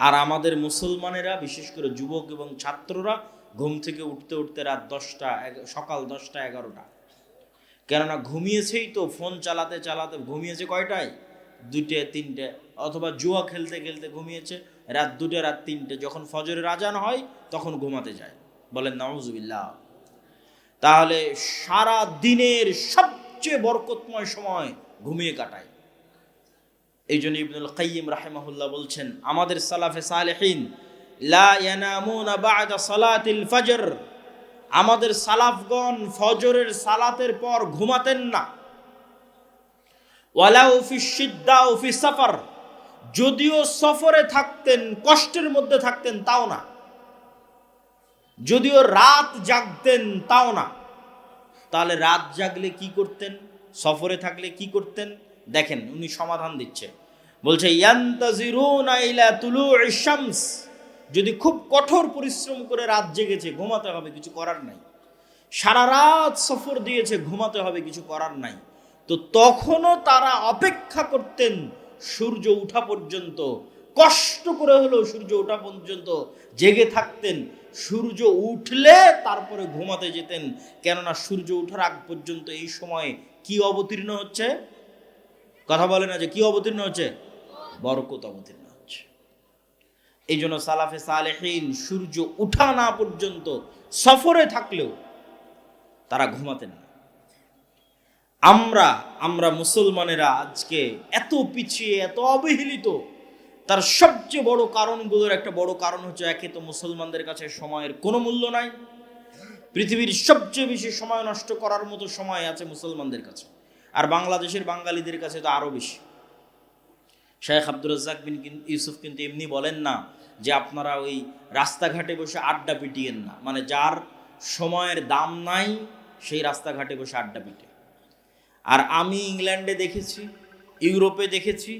আর আমাদের মুসলমানেরা, বিশেষ করে যুবক এবং ছাত্ররা, ঘুম থেকে উঠতে উঠতে রাত দশটা সকাল দশটা, এগারোটা। কেননা ঘুমিয়েছেই তো, ফোন চালাতে চালাতে, ঘুমিয়েছে কয়টায়? দুটে তিনটে, অথবা জুয়া খেলতে খেলতে ঘুমিয়েছে, রাত দুটে রাত তিনটে। যখন ফজরের আজান হয়, তখন ঘুমাতে যায়। বলেন নওয়াজুবিল্লাহ তাহলে সারা দিনের সবচেয়ে বরকতময় সময় ঘুমিয়ে কাটায়। এই জন্য ইবনুল কাইয়িম রাহিমাহুল্লাহ বলছেন, আমাদের সালাফে সালেহিন সালাতিল ফজর, আমাদের সালাফগণ ফজরের সালাতের পর ঘুমাতেন না। ওয়ালাউ ফি সিদ্দা ও ফি সফর, যদিও সফরে থাকতেন, কষ্টের মধ্যে থাকতেন, তাও না। যদিও রাত জাগতেন, তাও না। তাহলে রাত জাগলে কি করতেন? সফরে থাকলে কি করতেন? দেখেন, উনি সমাধান দিচ্ছে। বলছে যদি খুব কঠোর পরিশ্রম করে রাত জেগেছে, ঘুমাতে হবে, কিছু করার নাই। সারা রাত সফর দিয়েছে, ঘুমাতে হবে, কিছু করার নাই। তো তখনও তারা অপেক্ষা করতেন, সূর্য উঠা পর্যন্ত, কষ্ট করে হলেও সূর্য ওঠা পর্যন্ত জেগে থাকতেন। সূর্য উঠলে তারপরে ঘুমাতে যেতেন। কেননা সূর্য ওঠার আগ পর্যন্ত এই সময় কি অবতীর্ণ হচ্ছে? কথা বলে না যে কি অবতীর্ণ হচ্ছে? বরকত অবতীর্ণ হচ্ছে। এই জন্য সালাফে সালেহীন সূর্য উঠা না পর্যন্ত সফরে থাকলেও তারা ঘুমাতেন না। আমরা আমরা মুসলমানেরা আজকে এত পিছিয়ে, এত অবহেলিত, তার সবচেয়ে বড় কারণগুলোর একটা বড় কারণ হচ্ছে একে তো মুসলমানদের কাছে সময়ের কোনো মূল্য নাই। পৃথিবীর সবচেয়ে বেশি সময় নষ্ট করার মতো সময় আছে মুসলমানদের কাছে। আর বাংলাদেশের বাঙালিদের কাছে তো আরও বেশি। শেখ আব্দুর রাজ্জাক বিন ইউসুফ কিন্তু এমনি বলেন না যে আপনারা ওই রাস্তাঘাটে বসে আড্ডা পিটিয়েন না। মানে যার সময়ের দাম নাই, সেই রাস্তাঘাটে বসে আড্ডা পিটে। আর আমি ইংল্যান্ডে দেখেছি, ইউরোপে দেখেছি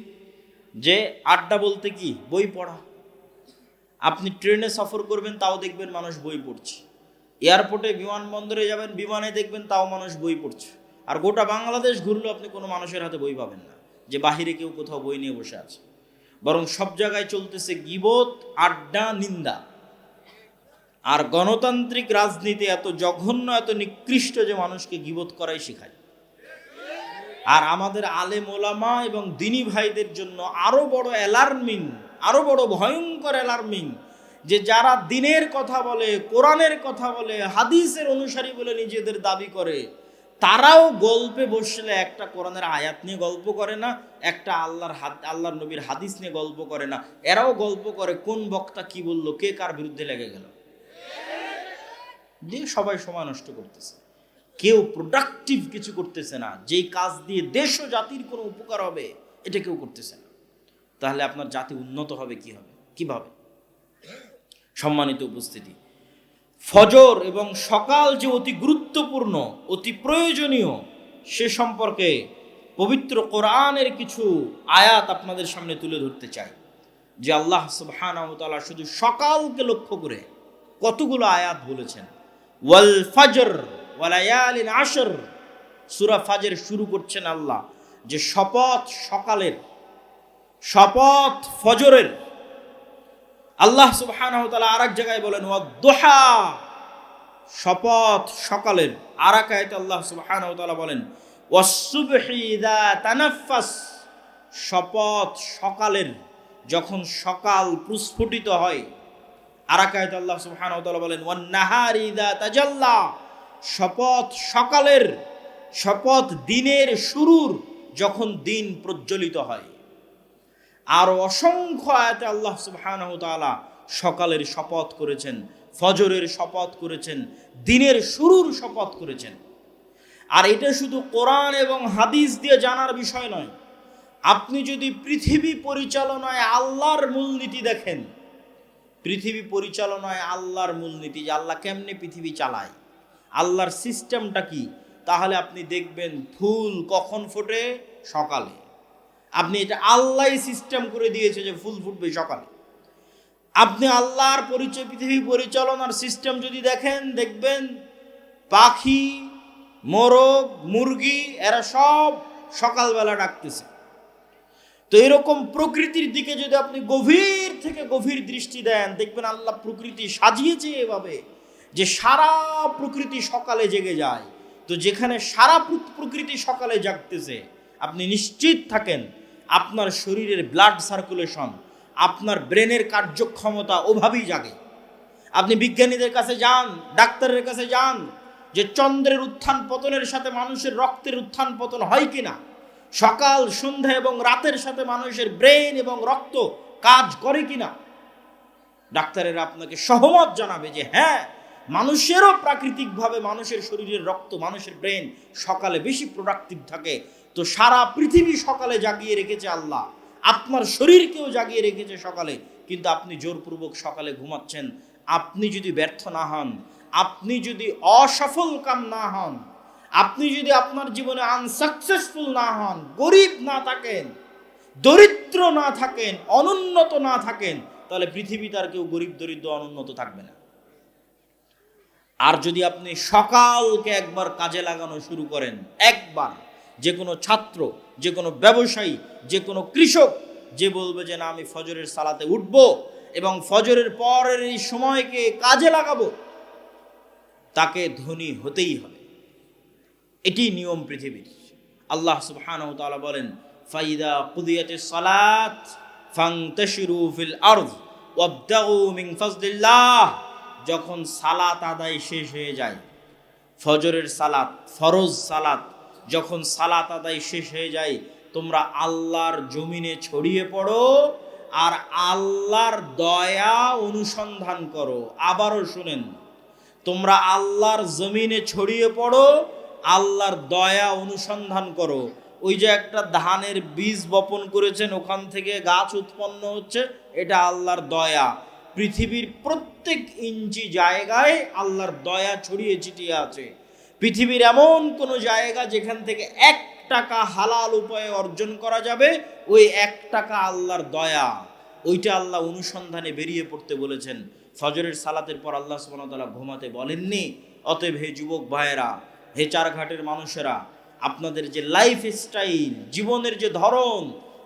যে আড্ডা বলতে কি? বই পড়া। আপনি ট্রেনে সফর করবেন, তাও দেখবেন মানুষ বই পড়ছে। এয়ারপোর্টে বিমানবন্দরে যাবেন, বিমানে দেখবেন তাও মানুষ বই পড়ছে। আর গোটা বাংলাদেশ ঘুরলেও আপনি কোনো মানুষের হাতে বই পাবেন না, যে বাহিরে কেউ কোথাও বই নিয়ে বসে আছে। বরং সব জায়গায় চলতেছে গিবত, আড্ডা, নিন্দা। আর গণতান্ত্রিক রাজনীতি এত জঘন্য, এত নিকৃষ্ট যে মানুষকে গিবত করাই শেখায়। আর আমাদের আলেম ওলামা এবং দিনী ভাইদের জন্য আরও বড় অ্যালার্মিং, আরও বড় ভয়ঙ্কর অ্যালার্মিং, যে যারা দিনের কথা বলে, কোরআনের কথা বলে, হাদিসের অনুসারী বলে নিজেদের দাবি করে তারাও গল্পে বসলে একটা কোরআনের আয়াত নিয়ে গল্প করে না, একটা আল্লাহর হাদ, আল্লাহর নবীর হাদিস নিয়ে গল্প করে না। এরাও গল্প করে কোন বক্তা কি বলল, কে কার বিরুদ্ধে লেগে গেল। দিয়ে সবাই সময় নষ্ট করতেছে। কেউ প্রোডাক্টিভ কিছু করতেছে না। যেই কাজ দিয়ে দেশ ও জাতির কোনো উপকার হবে, এটা কেউ করতেছে না। তাহলে আপনার জাতি উন্নত হবে কি হবে? কীভাবে? সম্মানিত উপস্থিতি ফজর এবং সকাল যে অতি গুরুত্বপূর্ণ, অতি প্রয়োজনীয়, সে সম্পর্কে পবিত্র কোরআনের কিছু আয়াত আপনাদের সামনে তুলে ধরতে চাই। যে আল্লাহ সুবহানাহু ওয়া শুধু সকালকে লক্ষ্য করে কতগুলো আয়াত বলেছেন। ওয়াল ফজর ওয়ালায়ালিন আশর সুরা ফাজের শুরু করছেন আল্লাহ যে শপথ সকালের, শপথ ফজরের আল্লাহ সুবহানাহু ওয়া তাআলা আরেক জায়গায় বলেন ওয়াদ-দুহা শপথ সকালের আর এক আল্লাহ সুবহানাহু ওয়া বলেন তানাফাস শপথ সকালের যখন সকাল প্রস্ফুটিত হয় আর এক আল্লাহ সুবহানাহু ওয়া বলেন, ওয়ান-নাহারি ইযা তাজাল্লা শপথ সকালের, শপথ দিনের শুরুর যখন দিন প্রজ্বলিত হয়। আর অসংখ্য আয়াতে আল্লাহ সুবহানাহু তাআলা সকালের শপথ করেছেন, ফজরের শপথ করেছেন, দিনের শুরুর শপথ করেছেন। আর এটা শুধু কোরআন এবং হাদিস দিয়ে জানার বিষয় নয়, আপনি যদি পৃথিবী পরিচালনায় আল্লাহর মূলনীতি দেখেন, পৃথিবী পরিচালনায় আল্লাহর মূলনীতি যে আল্লাহ কেমনে পৃথিবী চালায়, আল্লাহর সিস্টেমটা কি, তাহলে আপনি দেখবেন ফুল কখন ফোটে? সকালে। আপনি এটা আল্লাহ সিস্টেম করে দিয়েছে যে ফুল ফুটবে সকালে। আপনি আল্লাহর পরিচয় পৃথিবী পরিচালনার সিস্টেম যদি দেখেন, দেখবেন পাখি, মোরগ, মুরগি, এরা সব সকালবেলা ডাকতেছে। তো এরকম প্রকৃতির দিকে যদি আপনি গভীর থেকে গভীর দৃষ্টি দেন, দেখবেন আল্লাহ প্রকৃতি সাজিয়েছে এভাবে যে সারা প্রকৃতি সকালে জেগে যায়। তো যেখানে সারা প্রকৃতি সকালে জাগতেছে আপনি নিশ্চিত থাকেন আপনার শরীরের ব্লাড সার্কুলেশন আপনার ব্রেনের কার্যক্ষমতা ওভাবেই জাগে। আপনি বিজ্ঞানীদের কাছে যান, ডাক্তারের কাছে যান, যে চন্দ্রের উত্থান পতনের সাথে মানুষের রক্তের উত্থান পতন হয় কিনা। সকাল, সন্ধ্যা এবং রাতের সাথে মানুষের ব্রেন এবং রক্ত কাজ করে কিনা। ডাক্তারেরা আপনাকে সহমত জানাবে যে হ্যাঁ মানুষেরও প্রাকৃতিকভাবে মানুষের শরীরের রক্ত, মানুষের ব্রেন সকালে বেশি প্রোডাক্টিভ থাকে তো সারা পৃথিবী সকালে জাগিয়ে রেখেছে আল্লাহ। আপনার শরীরকেও জাগিয়ে রেখেছে সকালে। কিন্তু আপনি জোরপূর্বক সকালে ঘুমাচ্ছেন। আপনি যদি ব্যর্থ না হন, আপনি যদি অসফল কাম না হন, আপনি যদি আপনার জীবনে আনসাকসেসফুল না হন, গরিব না থাকেন, দরিদ্র না থাকেন, অনুন্নত না থাকেন, তাহলে পৃথিবীতে আর কেউ গরিব, দরিদ্র, অনুন্নত থাকবে না। আর যদি আপনি সকালকে একবার কাজে লাগানো শুরু করেন, একবার যে কোনো ছাত্র, যে কোনো ব্যবসায়ী, যে কোনো কৃষক যে বলবে যে না, আমি ফজরের সালাতে উঠব এবং ফজরের পরের এই সময়কে কাজে লাগাবো, তাকে ধনী হতেই হবে। এটি নিয়ম পৃথিবীর। আল্লাহ তাআলা বলেন, ফাইদা কুদিয়াতিস সালাত ফান্তাশিরু ফিল আরদ ওয়াবতাগু মিন ফাজলিল্লাহ। যখন সালাত আদায় শেষ হয়ে যায়, ফজরের সালাত, ফরজ সালাত যখন সালাত আদায় শেষ হয়ে যায়, তোমরা আল্লাহর জমিনে ছড়িয়ে পড়ো আর আল্লাহর দয়া অনুসন্ধান করো। আবারও শুনেন, তোমরা আল্লাহর জমিনে ছড়িয়ে পড়ো, আল্লাহর দয়া অনুসন্ধান করো। ওই যে একটা ধানের বীজ বপন করেছেন, ওখান থেকে গাছ উৎপন্ন হচ্ছে, এটা আল্লাহর দয়া। পৃথিবীর প্রত্যেক ইঞ্চি জায়গায় আল্লাহর দয়া ছড়িয়ে ছিটিয়ে আছে। পৃথিবীর এমন কোনো জায়গা যেখান থেকে এক টাকা হালাল উপায়ে অর্জন করা যাবে, ওই এক টাকা আল্লাহর দয়া। ওইটা আল্লাহ অনুসন্ধানে বেরিয়ে পড়তে বলেছেন। ফজরের সালাতের পর আল্লাহ সুবহানাহু ঘুমাতে বলেননি। অতএব হে যুবক ভাইয়েরা, হে চারঘাটের মানুষেরা, আপনাদের যে লাইফ স্টাইল জীবনের যে ধরন,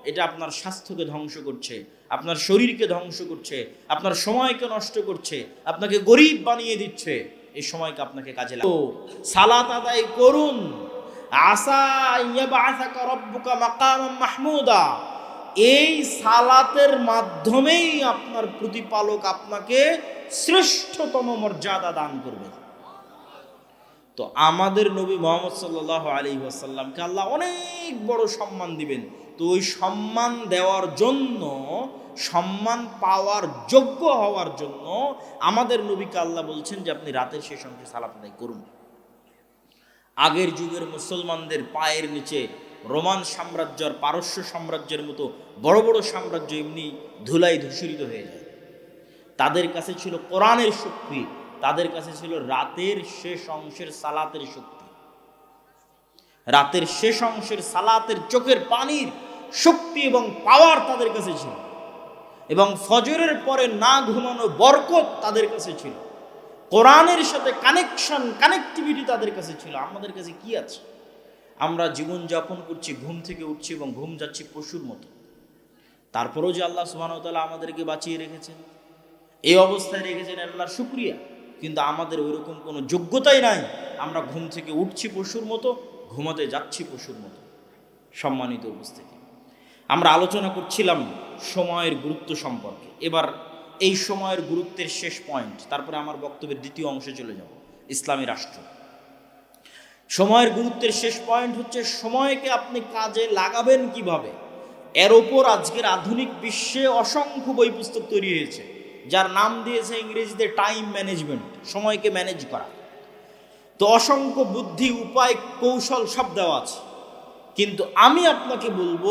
এটা আপনার স্বাস্থ্যকে ধ্বংস করছে, আপনার শরীরকে ধ্বংস করছে, আপনার সময়কে নষ্ট করছে, আপনাকে গরিব বানিয়ে দিচ্ছে। এই সময়কে আপনাকে কাজে লাগো সালাত আদায় করুন। আসা রব্বুকা মাকামাম মাহমুদা। এই সালাতের মাধ্যমেই আপনার প্রতিপালক আপনাকে শ্রেষ্ঠতম মর্যাদা দান করবে। তো আমাদের নবী মোহাম্মদ সাল্লাহ আলী ওয়াসাল্লামকে আল্লাহ অনেক বড় সম্মান দিবেন। তো ওই সম্মান দেওয়ার জন্য, সম্মান পাওয়ার যোগ্য হওয়ার জন্য আমাদের নবীকে আল্লাহ বলছেন যে আপনি রাতের শেষ অংশে সালাত আদায় করুন। আগের যুগের মুসলমানদের পায়ের নিচে রোমান সাম্রাজ্য পারস্য সাম্রাজ্যের মতো বড় বড় সাম্রাজ্য এমনি ধুলাই ধূসরিত হয়ে যায়। তাদের কাছে ছিল কোরআনের শক্তি, তাদের কাছে ছিল রাতের শেষ অংশের সালাতের শক্তি। রাতের শেষ অংশের সালাতের চোখের পানির শক্তি এবং পাওয়ার তাদের কাছে ছিল। এবং ফজরের পরে না ঘুমানো বরকত তাদের কাছে ছিল। কোরআনের সাথে কানেকশন কানেক্টিভিটি তাদের কাছে ছিল। আমাদের কাছে কি আছে? আমরা জীবন যাপন করছি, ঘুম থেকে উঠছি এবং ঘুম যাচ্ছি পশুর মতো। তারপরেও যে আল্লাহ সুবাহতাল্লাহ আমাদেরকে বাঁচিয়ে রেখেছেন, এই অবস্থায় রেখেছেন আল্লাহর শুক্রিয়া। কিন্তু আমাদের ওইরকম কোনো যোগ্যতাই নাই। আমরা ঘুম থেকে উঠছি পশুর মতো, ঘুমাতে যাচ্ছি পশুর মতো। সম্মানিত উপস্থিতি। আমরা আলোচনা করছিলাম সময়ের গুরুত্ব সম্পর্কে। এবার এই সময়ের গুরুত্বের শেষ পয়েন্ট, তারপরে আমার বক্তব্যের দ্বিতীয় অংশে চলে যাব, ইসলামী রাষ্ট্র। সময়ের গুরুত্বের শেষ পয়েন্ট হচ্ছে, সময়কে আপনি কাজে লাগাবেন কীভাবে? এর ওপর আজকের আধুনিক বিশ্বে অসংখ্য বই পুস্তক তৈরি হয়েছে, যার নাম দিয়েছে ইংরেজিতে টাইম ম্যানেজমেন্ট সময়কে ম্যানেজ করা। তো অসংখ্য বুদ্ধি, উপায়, কৌশল সব দেওয়া আছে। কিন্তু আমি আপনাকে বলব,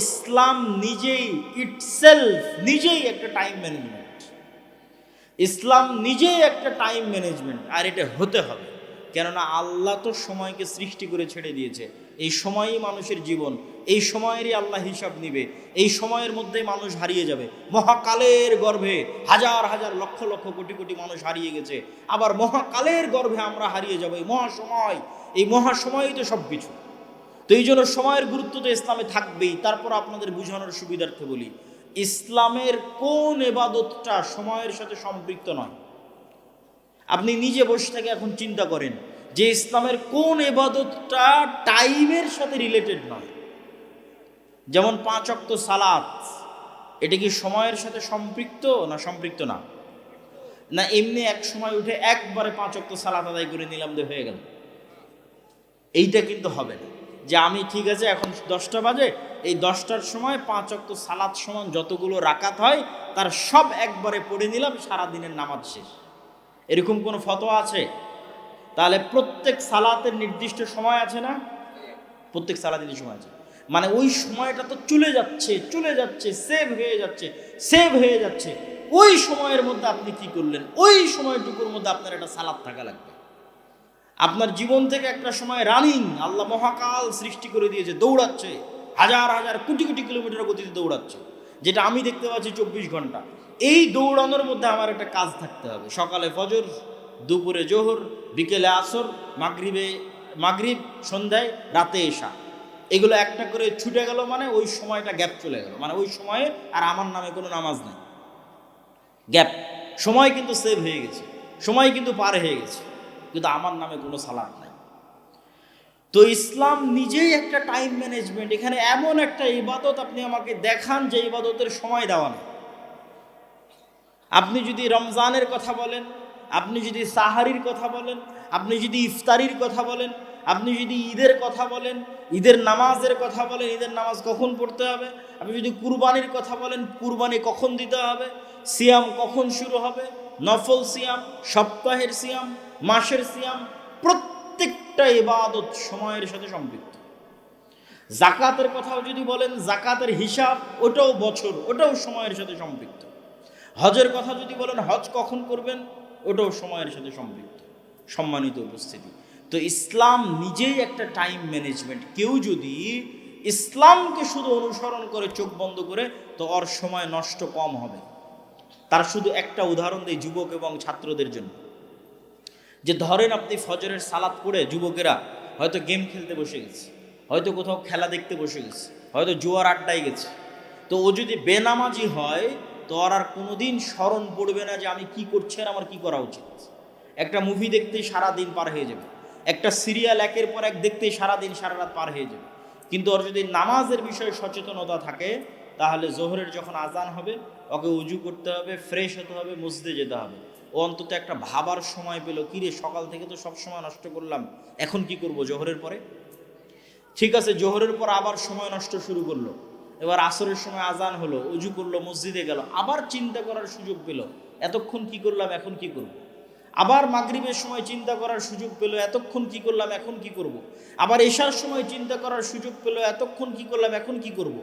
ইসলাম নিজেই ইটসেলফ নিজেই একটা টাইম ম্যানেজমেন্ট ইসলাম নিজেই একটা টাইম ম্যানেজমেন্ট আর এটা হতে হবে। কেননা আল্লাহ তো সময়কে সৃষ্টি করে ছেড়ে দিয়েছে। এই সময়ই মানুষের জীবন, এই সময়েরই আল্লাহ হিসাব নিবে, এই সময়ের মধ্যেই মানুষ হারিয়ে যাবে। মহাকালের গর্ভে হাজার হাজার লক্ষ লক্ষ কোটি কোটি মানুষ হারিয়ে গেছে। আবার মহাকালের গর্ভে আমরা হারিয়ে যাব, এই মহাসময়, এই মহাসময়ই তো সব কিছু তো এই জন্য সময়ের গুরুত্ব তো ইসলামে থাকবেই। তারপর আপনাদের বোঝানোর সুবিধার্থে বলি, ইসলামের কোন এবাদতটা সময়ের সাথে সম্পৃক্ত নয়। আপনি নিজে বসে থেকে এখন চিন্তা করেন যে ইসলামের কোন এবাদতটা টাইমের সাথে রিলেটেড নয়। যেমন পাঁচ অক্ত সালাত, এটা কি সময়ের সাথে সম্পৃক্ত না সম্পৃক্ত না? না, এমনি এক সময় উঠে একবারে পাঁচ অক্ত সালাত আদায় করে নিলাম যে হয়ে গেল। এইটা কিন্তু হবে না। যে আমি ঠিক আছে, এখন দশটা বাজে, এই দশটার সময় পাঁচ অক্ত সালাত সমান যতগুলো রাকাত হয়, তার সব একবারে পড়ে নিলাম সারা দিনের নামাজ শেষ। এরকম কোনো ফতোয়া আছে? তাহলে প্রত্যেক সালাতের নির্দিষ্ট সময় আছে না? প্রত্যেক সালাতের সময় আছে। মানে ওই সময়টা তো চলে যাচ্ছে চলে যাচ্ছে সেভ হয়ে যাচ্ছে সেভ হয়ে যাচ্ছে। ওই সময়ের মধ্যে আপনি কি করলেন? ওই সময়টুকুর মধ্যে আপনার একটা সালাদ থাকা লাগবে। আপনার জীবন থেকে একটা সময় রানিং, আল্লাহ মহাকাল সৃষ্টি করে দিয়েছে, দৌড়াচ্ছে, হাজার হাজার কোটি কোটি কিলোমিটার গতিতে দৌড়াচ্ছে, যেটা আমি দেখতে পাচ্ছি চব্বিশ ঘণ্টা। এই দৌড়ানোর মধ্যে আমার একটা কাজ থাকতে হবে। সকালে ফজর, দুপুরে জোহর, বিকেলে আসর, মাগরিবে, মাগরিব, সন্ধ্যায়, রাতে এসা এগুলো একটা করে ছুটে গেল মানে ওই সময়টা গ্যাপ চলে গেল। মানে ওই সময়ে আর আমার নামে কোনো নামাজ নেই। গ্যাপ। সময় কিন্তু সেভ হয়ে গেছে। সময় কিন্তু পার হয়ে গেছে। কিন্তু আমার নামে কোনো সালাদ নাই। তো ইসলাম নিজেই একটা টাইম ম্যানেজমেন্ট এখানে এমন একটা ইবাদত আপনি আমাকে দেখান যে ইবাদতের সময় দেওয়া নেই। আপনি যদি রমজানের কথা বলেন, আপনি যদি সাহারির কথা বলেন, আপনি যদি ইফতারির কথা বলেন, আপনি যদি ঈদের কথা বলেন, ঈদের নামাজের কথা বলেন, ঈদের নামাজ কখন পড়তে হবে? আপনি যদি কুরবানির কথা বলেন, কুরবানি কখন দিতে হবে? সিয়াম কখন শুরু হবে? নফল সিয়াম, সপ্তাহের সিয়াম, মাসের সিয়াম, প্রত্যেকটা ইবাদত সময়ের সাথে সম্পৃক্ত। জাকাতের কথাও যদি বলেন, জাকাতের হিসাব ওটাও বছর, ওটাও সময়ের সাথে সম্পৃক্ত। হজের কথা যদি বলেন, হজ কখন করবেন, ওটাও সময়ের সাথে সম্পৃক্ত। সম্মানিত উপস্থিতি। তো ইসলাম নিজেই একটা টাইম ম্যানেজমেন্ট কেউ যদি ইসলামকে শুধু অনুসরণ করে, চোখ বন্ধ করে, তো ওর সময় নষ্ট কম হবে। তার শুধু একটা উদাহরণ দেয় যুবক এবং ছাত্রদের জন্য। যে ধরেন আপনি ফজরের সালাত পড়ে যুবকেরা হয়তো গেম খেলতে বসে গেছে, হয়তো কোথাও খেলা দেখতে বসে গেছে, হয়তো জুয়ার আড্ডায় গেছে। তো ও যদি বেনামাজি হয়, তো আর আর কোনোদিন স্মরণ পড়বে না যে আমি কি করছি আর আমার কি করা উচিত। একটা মুভি দেখতেই সারা দিন পার হয়ে যাবে। একটা সিরিয়াল একের পর এক দেখতেই সারা দিন সারা রাত পার হয়ে যাবে। কিন্তু ওর যদি নামাজের বিষয়ে সচেতনতা থাকে, তাহলে জোহরের যখন আজান হবে ওকে উজু করতে হবে ফ্রেশ হতে হবে, মসজিদে যেতে হবে ও অন্তত একটা ভাবার সময় পেল কিরে সকাল থেকে তো সব সময় নষ্ট করলাম, এখন কি করব জোহরের পরে ঠিক আছে, জোহরের পর আবার সময় নষ্ট শুরু করল এবার আসরের সময় আজান হলো, উজু করল, মসজিদে গেল, আবার চিন্তা করার সুযোগ পেল এতক্ষণ কি করলাম, এখন কি করব। আবার মাগরিবের সময় চিন্তা করার সুযোগ পেল, এতক্ষণ কি করলাম, এখন কি করব। আবার এশার সময় চিন্তা করার সুযোগ পেল, এতক্ষণ কি করলাম, এখন কি করব।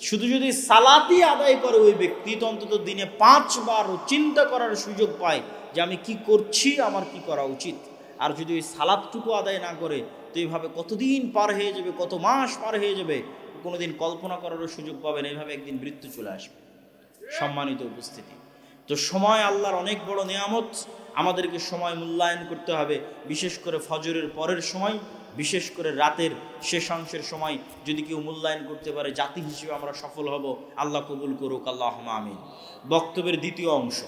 শুধু যদি সালাতি আদায় করে ওই ব্যক্তি, তো অন্তত দিনে পাঁচবার চিন্তা করার সুযোগ পায় যে আমি কি করছি, আমার কি করা উচিত। আর যদি ওই সালাদটুকু আদায় না করে, তো এইভাবে কতদিন পার হয়ে যাবে, কত মাস পার হয়ে যাবে, কোনোদিন কল্পনা করারও সুযোগ পাবেন এইভাবে একদিন মৃত্যু চলে আসবে। সম্মানিত উপস্থিতি। তো সময় আল্লাহর অনেক বড় নিয়ামত। আমাদেরকে সময় মূল্যায়ন করতে হবে, বিশেষ করে ফজরের পরের সময়। বিশেষ করে রাতের শেষাংশের সময় যদি কেউ মূল্যায়ন করতে পারে, জাতি হিসেবে আমরা সফল হব, আল্লাহ কবুল করুক আল্লাহ আমিন। বক্তব্যের দ্বিতীয় অংশ,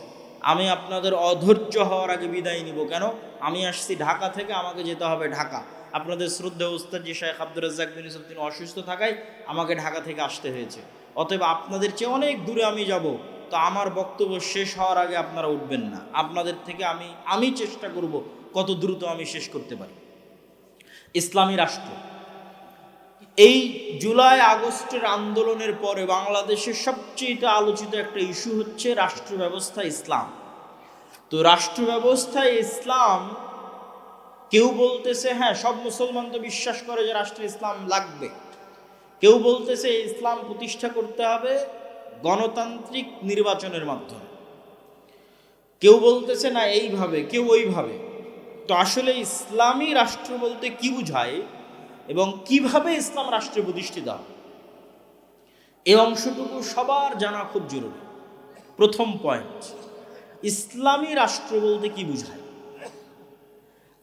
আমি আপনাদের অধৈর্য হওয়ার আগে বিদায় নিব। কেন? আমি আসছি ঢাকা থেকে, আমাকে যেতে হবে ঢাকা। আপনাদের শ্রদ্ধা উস্তাদ যে শেখ আব্দুর রাজ্জাক বিন ইউসুফ, তিনি অসুস্থ থাকায় আমাকে ঢাকা থেকে আসতে হয়েছে। অতএব আপনাদের চেয়ে অনেক দূরে আমি যাব। তো আমার বক্তব্য শেষ হওয়ার আগে আপনারা উঠবেন না। আপনাদের থেকে আমি আমি চেষ্টা করব কত দ্রুত আমি শেষ করতে পারি। ইসলামী রাষ্ট্র। এই জুলাই আগস্টের আন্দোলনের পরে বাংলাদেশের সবচেয়ে আলোচিত একটা ইস্যু হচ্ছে রাষ্ট্র ব্যবস্থা ইসলাম। তো রাষ্ট্র ব্যবস্থায় ইসলাম কেউ বলতেছে হ্যাঁ সব মুসলমান তো বিশ্বাস করে যে রাষ্ট্রে ইসলাম লাগবে। কেউ বলতেছে, ইসলাম প্রতিষ্ঠা করতে হবে গণতান্ত্রিক নির্বাচনের মাধ্যমে। কেউ বলতেছে, না, এইভাবে, কেউ ওইভাবে। তো আসলে ইসলামী রাষ্ট্র বলতে কি বুঝায় এবং কীভাবে ইসলাম রাষ্ট্রে প্রতিষ্ঠিত হয়? এই অংশটুকু সবার জানা খুব জরুরি। প্রথম পয়েন্ট ইসলামী রাষ্ট্র বলতে কি বুঝায়?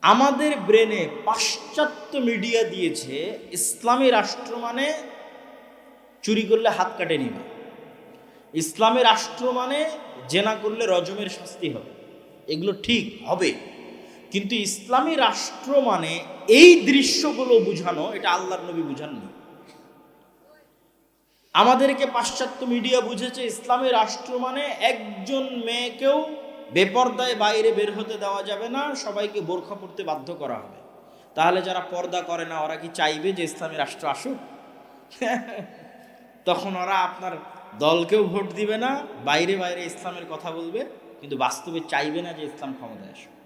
আমাদের ব্রেনে পাশ্চাত্য মিডিয়া দিয়েছে, ইসলামী রাষ্ট্র মানে চুরি করলে হাত কাটে নিবে। ইসলামী রাষ্ট্র মানে জেনা করলে রজমের শাস্তি হবে। এগুলো ঠিক হবে। কিন্তু ইসলামী রাষ্ট্র মানে এই দৃশ্যগুলো বুঝানো, এটা আল্লাহর নবী বুঝাননি। আমাদেরকে পাশ্চাত্য মিডিয়া বুঝেছে, ইসলামী রাষ্ট্র মানে একজন মেয়েকেও বেপর্দায় বাইরে বের হতে দেওয়া যাবে না, সবাইকে বোরখা পড়তে বাধ্য করা হবে। তাহলে যারা পর্দা করে না, ওরা কি চাইবে যে ইসলামী রাষ্ট্র আসুক? তখন ওরা আপনার দলকেও ভোট দিবে না, বাইরে বাইরে ইসলামের কথা বলবে, কিন্তু বাস্তবে চাইবে না যে ইসলাম ক্ষমতায় আসুক।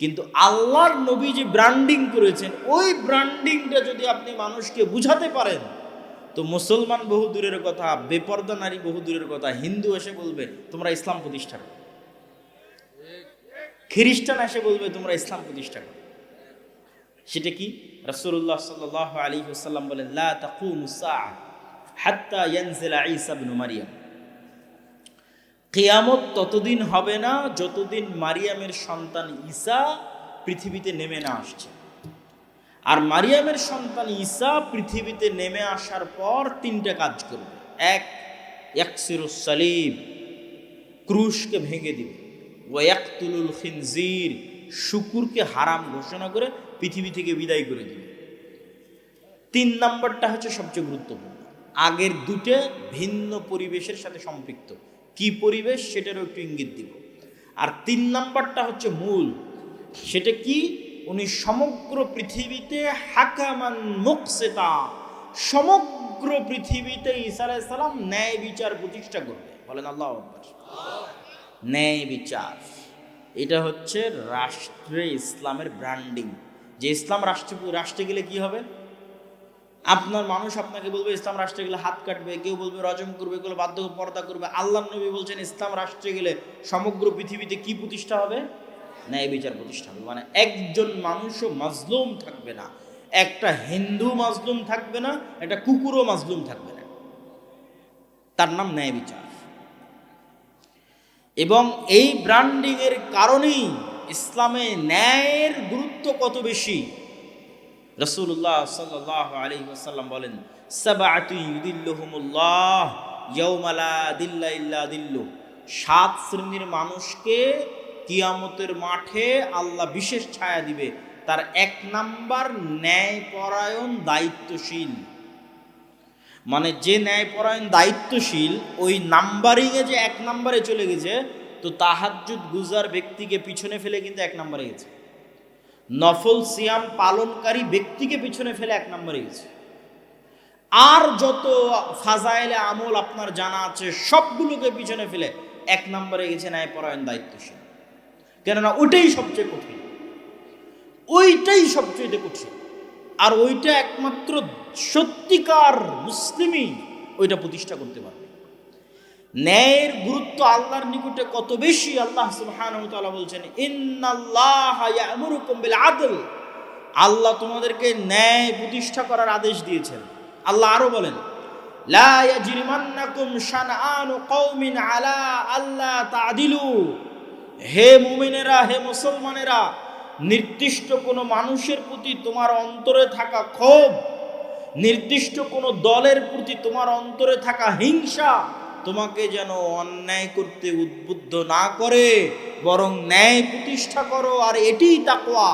কিন্তু আল্লাহর নবী যে ব্র্যান্ডিং করেছেন, ওই ব্র্যান্ডিংটা যদি আপনি মানুষকে বুঝাতে পারেন, তো মুসলমান বহু দূরের কথা, বেপর্দা নারী বহু দূরের কথা, হিন্দু এসে বলবে, তোমরা ইসলাম প্রতিষ্ঠা করো। খ্রিস্টান এসে বলবে, তোমরা ইসলাম প্রতিষ্ঠা করো। সেটা কি? রাসূলুল্লাহ সাল্লাল্লাহু আলাইহি বলেন হাত্তা কিয়ামত ততদিন হবে না যতদিন মারিয়ামের সন্তান ঈসা পৃথিবীতে নেমে না আসছে। আর মারিয়ামের সন্তান ঈসা পৃথিবীতে নেমে আসার পর তিনটা কাজ করবে। এক, ইয়াকসিরুস সালিব ক্রুশকে ভেঙে দিবে। ওয়াক্তুলুল খিনজির, শুকুরকে হারাম ঘোষণা করে পৃথিবী থেকে বিদায় করে দিবে। তিন নম্বরটা হচ্ছে সবচেয়ে গুরুত্বপূর্ণ। আগের দুটো ভিন্ন পরিবেশের সাথে সম্পৃক্ত। কি পরিবেশ সেটারও একটু ইঙ্গিত দিব। আর তিন নাম্বারটা হচ্ছে মূল। সেটা কি? উনি সমগ্র পৃথিবীতে হাকামান মুকসেতা, সমগ্র পৃথিবীতে ঈসা সালাম ন্যায় বিচার প্রতিষ্ঠা করবে। বলেন আল্লাহ ন্যায় বিচার। এটা হচ্ছে রাষ্ট্রে ইসলামের ব্র্যান্ডিং যে ইসলাম রাষ্ট্র, রাষ্ট্রে গেলে কি হবে? আপনার মানুষ আপনাকে বলবে, ইসলাম রাষ্ট্রে গেলে হাত কাটবে। কেউ বলবে, রজম করবে কেউ বাধ্য পর্দা করবে। আল্লাহ নবী বলছেন, ইসলাম রাষ্ট্রে গেলে সমগ্র পৃথিবীতে কি প্রতিষ্ঠা হবে? ন্যায় বিচার প্রতিষ্ঠা হবে। মানে একজন মানুষও মাজলুম থাকবে না। একটা হিন্দু মাজলুম থাকবে না, একটা কুকুরও মাজলুম থাকবে না। তার নাম ন্যায় বিচার। এবং এই ব্র্যান্ডিং এর কারণেই ইসলামে ন্যায়ের গুরুত্ব কত বেশি? রসুল্লাহ সাল্লাহ আলী ওসাল্লাম বলেন ইয়াউমালা দিল্লা। সাত শ্রেণির মানুষকে কিয়ামতের মাঠে আল্লাহ বিশেষ ছায়া দিবে। তার এক নাম্বার ন্যায়পরায়ণ দায়িত্বশীল। মানে যে ন্যায়পরায়ণ দায়িত্বশীল, ওই নাম্বারিংয়ে যে এক নাম্বারে চলে গেছে, তো তাহাজ্জুদ গুজার ব্যক্তিকে পিছনে ফেলে কিন্তু এক নাম্বারে গেছে। নফল সিয়াম পালনকারী ব্যক্তিকে পিছনে ফেলে এক নম্বরে গেছে। আর যত ফাজাইলে আমল আপনার জানা আছে, সবগুলোকে পিছনে ফেলে এক নম্বরে গেছে ন্যায় পরায়ণ দায়িত্বশীল। কেননা ওইটাই সবচেয়ে কঠিন। ওইটাই সবচেয়ে কঠিন। আর ওইটা একমাত্র সত্যিকার মুসলিমই ওইটা প্রতিষ্ঠা করতে পারবে। ন্যায়ের গুরুত্ব আল্লাহর নিকটে কত বেশি, আল্লাহ সুবহানাহু বলছেন আদল। আল্লাহ তোমাদেরকে ন্যায় প্রতিষ্ঠা করার আদেশ দিয়েছেন। আল্লাহ আরও বলেন কওমিন আলা হে মুমিনেরা, হে মুসলমানেরা, নির্দিষ্ট কোনো মানুষের প্রতি তোমার অন্তরে থাকা ক্ষোভ, নির্দিষ্ট কোনো দলের প্রতি তোমার অন্তরে থাকা হিংসা তোমাকে যেন অন্যায় করতে উদ্বুদ্ধ না করে, বরং ন্যায় প্রতিষ্ঠা করো, আর এটিই তাকওয়া।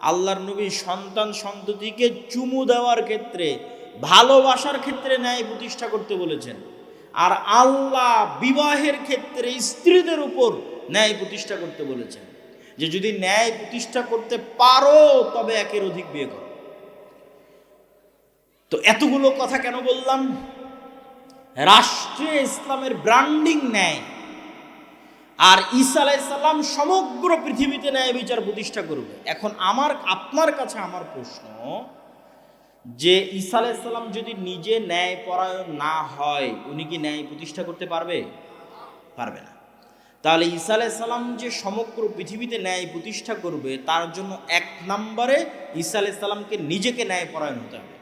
আল্লাহর নবী সন্তান সন্ততিকে চুমু দেওয়ার ক্ষেত্রে, ভালোবাসার ক্ষেত্রে ন্যায় প্রতিষ্ঠা করতে বলেছেন। আর আল্লাহ বিবাহের ক্ষেত্রে স্ত্রীদের উপর ন্যায় প্রতিষ্ঠা করতে বলেছেন। যে যদি ন্যায় প্রতিষ্ঠা করতে পারো, তবে একের অধিক বিয়ে করো। তো এতগুলো কথা কেন বললাম? রাষ্ট্রে ইসলামের ব্র্যান্ডিং নেয়। আর ঈসা আলাইসাল্লাম সমগ্র পৃথিবীতে ন্যায় বিচার প্রতিষ্ঠা করবে। এখন আমার, আপনার কাছে আমার প্রশ্ন, যে ঈসা আলাইসাল্লাম যদি নিজে ন্যায় পরায়ণ না হয়, উনি কি ন্যায় প্রতিষ্ঠা করতে পারবে? পারবে না। তাহলে ঈসা আলাইসাল্লাম যে সমগ্র পৃথিবীতে ন্যায় প্রতিষ্ঠা করবে, তার জন্য এক নম্বরে ঈসা আলাইসাল্লামকে নিজেকে ন্যায় পরায়ণ হতে হবে।